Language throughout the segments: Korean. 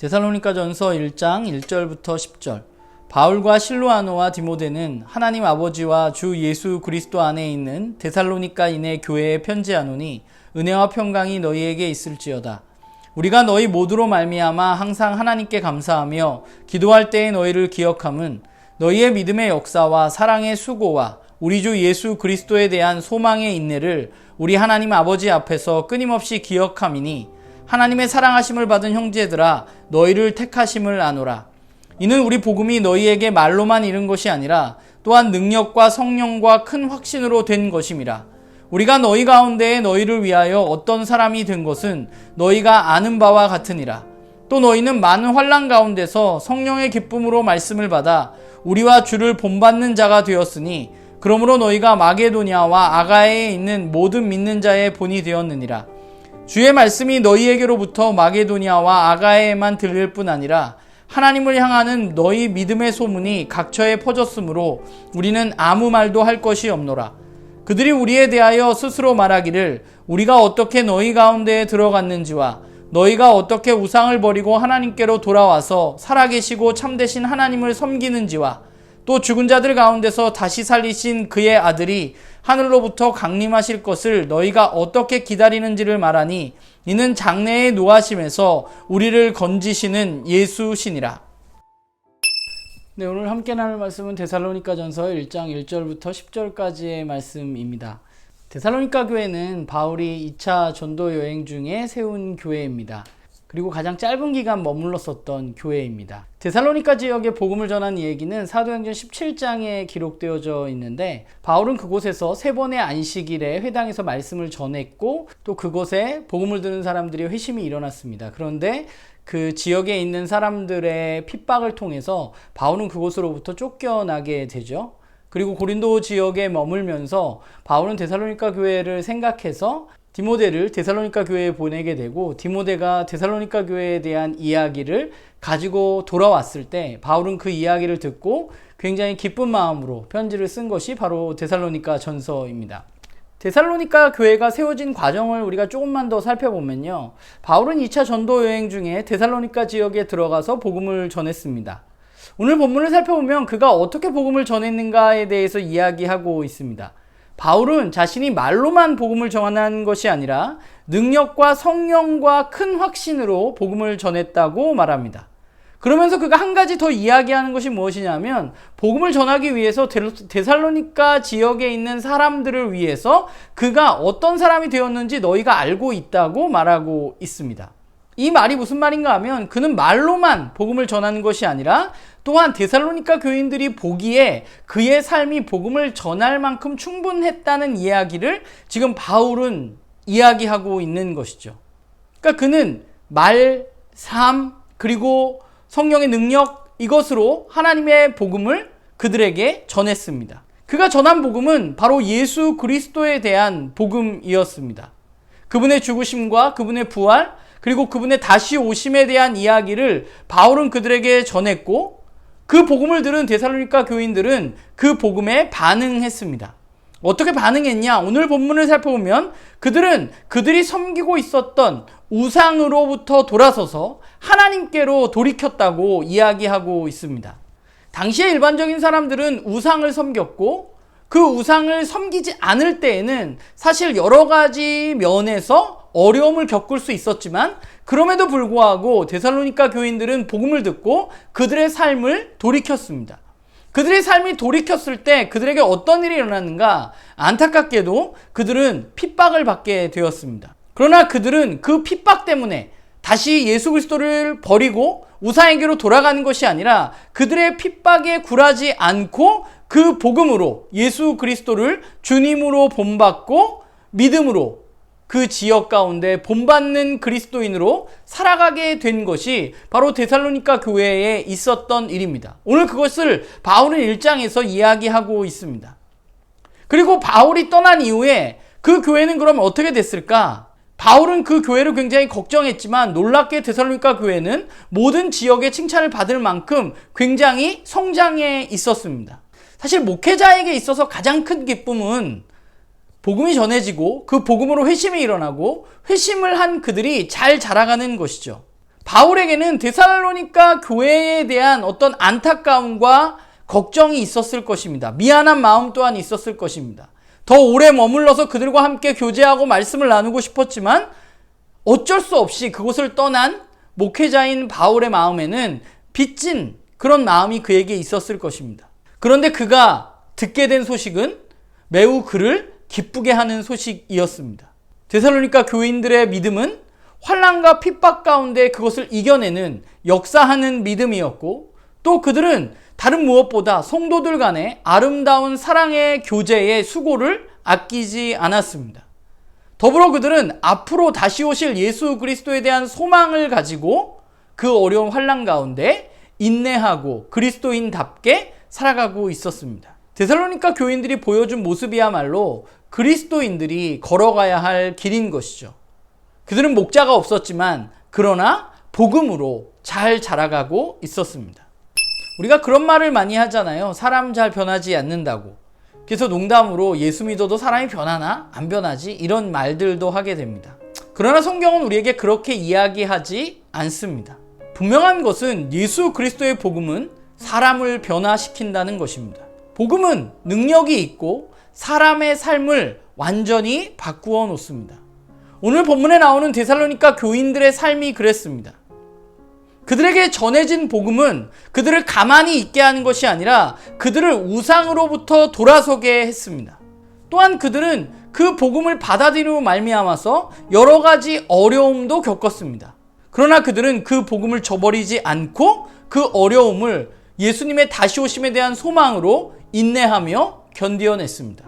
데살로니가 전서 1장 1절부터 10절. 바울과 실로아노와 디모데는 하나님 아버지와 주 예수 그리스도 안에 있는 데살로니가인의 교회에 편지하노니 은혜와 평강이 너희에게 있을지어다. 우리가 너희 모두로 말미암아 항상 하나님께 감사하며 기도할 때에 너희를 기억함은 너희의 믿음의 역사와 사랑의 수고와 우리 주 예수 그리스도에 대한 소망의 인내를 우리 하나님 아버지 앞에서 끊임없이 기억함이니 하나님의 사랑하심을 받은 형제들아 너희를 택하심을 아노라. 이는 우리 복음이 너희에게 말로만 이른 것이 아니라 또한 능력과 성령과 큰 확신으로 된 것임이라. 우리가 너희 가운데에 너희를 위하여 어떤 사람이 된 것은 너희가 아는 바와 같으니라. 또 너희는 많은 환란 가운데서 성령의 기쁨으로 말씀을 받아 우리와 주를 본받는 자가 되었으니 그러므로 너희가 마게도니아와 아가에에 있는 모든 믿는 자의 본이 되었느니라. 주의 말씀이 너희에게로부터 마게도니아와 아가에에만 들릴 뿐 아니라 하나님을 향하는 너희 믿음의 소문이 각처에 퍼졌으므로 우리는 아무 말도 할 것이 없노라. 그들이 우리에 대하여 스스로 말하기를 우리가 어떻게 너희 가운데에 들어갔는지와 너희가 어떻게 우상을 버리고 하나님께로 돌아와서 살아계시고 참되신 하나님을 섬기는지와 또 죽은 자들 가운데서 다시 살리신 그의 아들이 하늘로부터 강림하실 것을 너희가 어떻게 기다리는지를 말하니 이는 장래의 노하심에서 우리를 건지시는 예수시니라. 네, 오늘 함께 나눌 말씀은 데살로니가 전서 1장 1절부터 10절까지의 말씀입니다. 데살로니가 교회는 바울이 2차 전도 여행 중에 세운 교회입니다. 그리고 가장 짧은 기간 머물렀었던 교회입니다. 데살로니카 지역에 복음을 전한 얘기는 사도행전 17장에 기록되어져 있는데 바울은 그곳에서 세 번의 안식일에 회당에서 말씀을 전했고 또 그곳에 복음을 듣는 사람들이 회심이 일어났습니다. 그런데 그 지역에 있는 사람들의 핍박을 통해서 바울은 그곳으로부터 쫓겨나게 되죠. 그리고 고린도 지역에 머물면서 바울은 데살로니카 교회를 생각해서 디모데를 데살로니카 교회에 보내게 되고 디모데가 데살로니카 교회에 대한 이야기를 가지고 돌아왔을 때 바울은 그 이야기를 듣고 굉장히 기쁜 마음으로 편지를 쓴 것이 바로 데살로니카 전서입니다. 데살로니카 교회가 세워진 과정을 우리가 조금만 더 살펴보면요. 바울은 2차 전도 여행 중에 데살로니카 지역에 들어가서 복음을 전했습니다. 오늘 본문을 살펴보면 그가 어떻게 복음을 전했는가에 대해서 이야기하고 있습니다. 바울은 자신이 말로만 복음을 전하는 것이 아니라 능력과 성령과 큰 확신으로 복음을 전했다고 말합니다. 그러면서 그가 한 가지 더 이야기하는 것이 무엇이냐면 복음을 전하기 위해서 데살로니카 지역에 있는 사람들을 위해서 그가 어떤 사람이 되었는지 너희가 알고 있다고 말하고 있습니다. 이 말이 무슨 말인가 하면 그는 말로만 복음을 전하는 것이 아니라 또한 데살로니카 교인들이 보기에 그의 삶이 복음을 전할 만큼 충분했다는 이야기를 지금 바울은 이야기하고 있는 것이죠. 그러니까 그는 말, 삶, 그리고 성령의 능력 이것으로 하나님의 복음을 그들에게 전했습니다. 그가 전한 복음은 바로 예수 그리스도에 대한 복음이었습니다. 그분의 죽으심과 그분의 부활, 그리고 그분의 다시 오심에 대한 이야기를 바울은 그들에게 전했고 그 복음을 들은 데살로니카 교인들은 그 복음에 반응했습니다. 어떻게 반응했냐? 오늘 본문을 살펴보면 그들은 그들이 섬기고 있었던 우상으로부터 돌아서서 하나님께로 돌이켰다고 이야기하고 있습니다. 당시의 일반적인 사람들은 우상을 섬겼고 그 우상을 섬기지 않을 때에는 사실 여러 가지 면에서 어려움을 겪을 수 있었지만 그럼에도 불구하고 데살로니카 교인들은 복음을 듣고 그들의 삶을 돌이켰습니다. 그들의 삶이 돌이켰을 때 그들에게 어떤 일이 일어났는가? 안타깝게도 그들은 핍박을 받게 되었습니다. 그러나 그들은 그 핍박 때문에 다시 예수 그리스도를 버리고 우상에게로 돌아가는 것이 아니라 그들의 핍박에 굴하지 않고 그 복음으로 예수 그리스도를 주님으로 본받고 믿음으로 그 지역 가운데 본받는 그리스도인으로 살아가게 된 것이 바로 데살로니카 교회에 있었던 일입니다. 오늘 그것을 바울은 1장에서 이야기하고 있습니다. 그리고 바울이 떠난 이후에 그 교회는 그럼 어떻게 됐을까? 바울은 그 교회를 굉장히 걱정했지만 놀랍게 데살로니카 교회는 모든 지역의 칭찬을 받을 만큼 굉장히 성장해 있었습니다. 사실 목회자에게 있어서 가장 큰 기쁨은 복음이 전해지고 그 복음으로 회심이 일어나고 회심을 한 그들이 잘 자라가는 것이죠. 바울에게는 데살로니가 교회에 대한 어떤 안타까움과 걱정이 있었을 것입니다. 미안한 마음 또한 있었을 것입니다. 더 오래 머물러서 그들과 함께 교제하고 말씀을 나누고 싶었지만 어쩔 수 없이 그곳을 떠난 목회자인 바울의 마음에는 빚진 그런 마음이 그에게 있었을 것입니다. 그런데 그가 듣게 된 소식은 매우 그를 기쁘게 하는 소식이었습니다. 데살로니가 교인들의 믿음은 환란과 핍박 가운데 그것을 이겨내는 역사하는 믿음이었고 또 그들은 다른 무엇보다 성도들 간의 아름다운 사랑의 교제의 수고를 아끼지 않았습니다. 더불어 그들은 앞으로 다시 오실 예수 그리스도에 대한 소망을 가지고 그 어려운 환란 가운데 인내하고 그리스도인답게 살아가고 있었습니다. 데살로니가 교인들이 보여준 모습이야말로 그리스도인들이 걸어가야 할 길인 것이죠. 그들은 목자가 없었지만 그러나 복음으로 잘 자라가고 있었습니다. 우리가 그런 말을 많이 하잖아요. 사람 잘 변하지 않는다고. 그래서 농담으로 예수 믿어도 사람이 변하나? 안 변하지? 이런 말들도 하게 됩니다. 그러나 성경은 우리에게 그렇게 이야기하지 않습니다. 분명한 것은 예수 그리스도의 복음은 사람을 변화시킨다는 것입니다. 복음은 능력이 있고 사람의 삶을 완전히 바꾸어 놓습니다. 오늘 본문에 나오는 데살로니가 교인들의 삶이 그랬습니다. 그들에게 전해진 복음은 그들을 가만히 있게 하는 것이 아니라 그들을 우상으로부터 돌아서게 했습니다. 또한 그들은 그 복음을 받아들이고 말미암아서 여러 가지 어려움도 겪었습니다. 그러나 그들은 그 복음을 저버리지 않고 그 어려움을 예수님의 다시 오심에 대한 소망으로 인내하며 견디어냈습니다.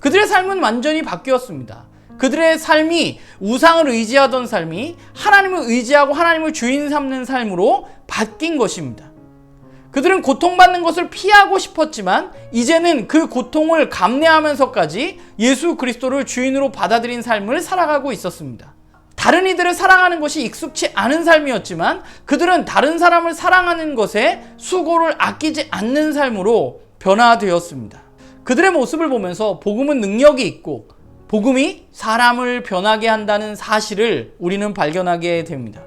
그들의 삶은 완전히 바뀌었습니다. 그들의 삶이 우상을 의지하던 삶이 하나님을 의지하고 하나님을 주인 삼는 삶으로 바뀐 것입니다. 그들은 고통받는 것을 피하고 싶었지만 이제는 그 고통을 감내하면서까지 예수 그리스도를 주인으로 받아들인 삶을 살아가고 있었습니다. 다른 이들을 사랑하는 것이 익숙치 않은 삶이었지만 그들은 다른 사람을 사랑하는 것에 수고를 아끼지 않는 삶으로 변화되었습니다. 그들의 모습을 보면서 복음은 능력이 있고 복음이 사람을 변하게 한다는 사실을 우리는 발견하게 됩니다.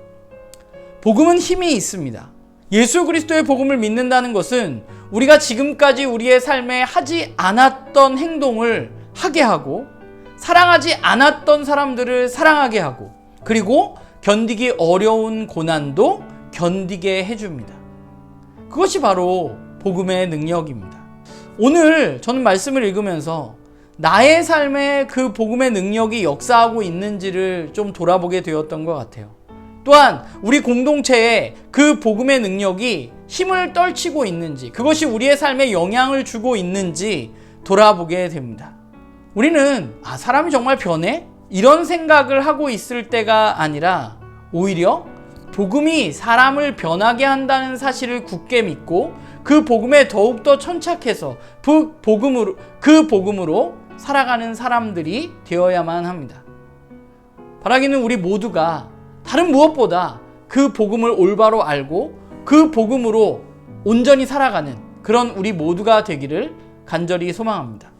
복음은 힘이 있습니다. 예수 그리스도의 복음을 믿는다는 것은 우리가 지금까지 우리의 삶에 하지 않았던 행동을 하게 하고 사랑하지 않았던 사람들을 사랑하게 하고 그리고 견디기 어려운 고난도 견디게 해줍니다. 그것이 바로 복음의 능력입니다. 오늘 저는 말씀을 읽으면서 나의 삶에 그 복음의 능력이 역사하고 있는지를 좀 돌아보게 되었던 것 같아요. 또한 우리 공동체에 그 복음의 능력이 힘을 떨치고 있는지, 그것이 우리의 삶에 영향을 주고 있는지 돌아보게 됩니다. 우리는, 아, 사람이 정말 변해? 이런 생각을 하고 있을 때가 아니라 오히려 복음이 사람을 변하게 한다는 사실을 굳게 믿고 그 복음에 더욱더 천착해서 그 복음으로, 그 복음으로 살아가는 사람들이 되어야만 합니다. 바라기는 우리 모두가 다른 무엇보다 그 복음을 올바로 알고 그 복음으로 온전히 살아가는 그런 우리 모두가 되기를 간절히 소망합니다.